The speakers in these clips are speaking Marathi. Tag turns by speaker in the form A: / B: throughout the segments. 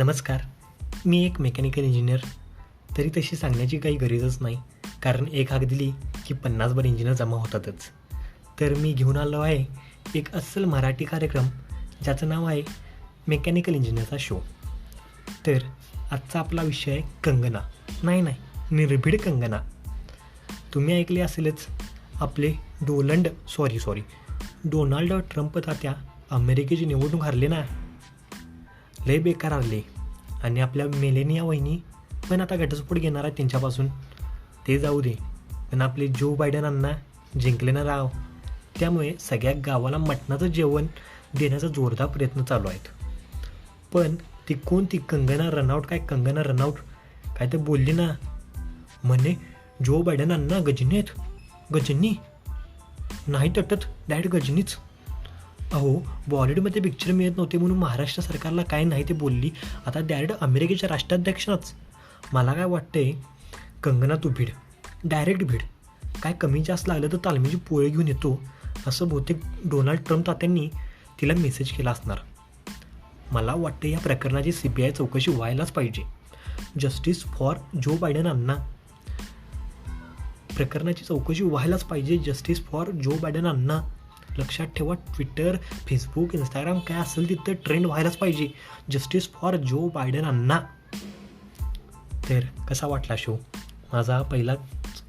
A: नमस्कार. मी एक मेकॅनिकल इंजिनियर तरी तशी सांगण्याची काही गरजच नाही. कारण एक हाक दिली की पन्नासभर इंजिनियर जमा होतातच. तर मी घेऊन आलो आहे एक अस्सल मराठी कार्यक्रम ज्याचं नाव आहे मेकॅनिकल इंजिनियरचा शो तर आजचा आपला विषय आहे कंगना. नाही नाही निर्भीड कंगना. तुम्ही ऐकले असेलच आपले Donald sorry sorry Donald Trump तात्या अमेरिकेची निवडणूक हरले ना? लय बेकार आले. आणि आपल्या मेलेनिया वहिनी पण आता घटस्फोट घेणार आहे त्यांच्यापासून. ते जाऊ दे. पण आपले जो बायडनांना जिंकले ना राव. त्यामुळे सगळ्या गावाला मटणाचं जेवण देण्याचा जोरदार प्रयत्न चालू आहेत. पण ती कोण? ती कंगना रनआउट काय कंगना रनआउट काय तर बोलली ना. म्हणे जो बायडन अण्णा गजनी आहेत. गजनी? नाही तटत. डायरेक्ट गजनीच. अहो बॉलिवूडमध्ये पिक्चर मिळत नव्हते म्हणून महाराष्ट्र सरकारला काय नाही ते बोलली. आता डायरेक्ट अमेरिकेच्या राष्ट्राध्यक्षच मला काय वाटतंय कंगना तू भीड डायरेक्ट भीड. काय कमी जास्त लागलं तर तालमीची पोळे घेऊन येतो. असं बहुतेक डोनाल्ड ट्रम्प तात्यांनी तिला मेसेज केला असणार. मला वाटतं या प्रकरणाची सी बी आय चौकशी व्हायलाच पाहिजे. जस्टिस फॉर जो बायडन अण्णा. प्रकरणाची चौकशी व्हायलाच पाहिजे. जस्टिस फॉर जो बायडन अण्णा. लक्षात ठेवा ट्विटर फेसबुक इंस्टाग्राम काय असेल तिथं ट्रेंड व्हायलाच पाहिजे. जस्टिस फॉर जो बायडन अण्णा. तर कसा वाटला शो माझा पहिलाच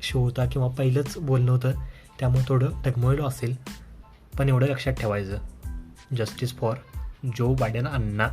A: शो होता किंवा पहिलंच बोलणं होतं त्यामुळे थोडं डगमळलो असेल. पण एवढं लक्षात ठेवायचं. Justice for Joe Biden Anna.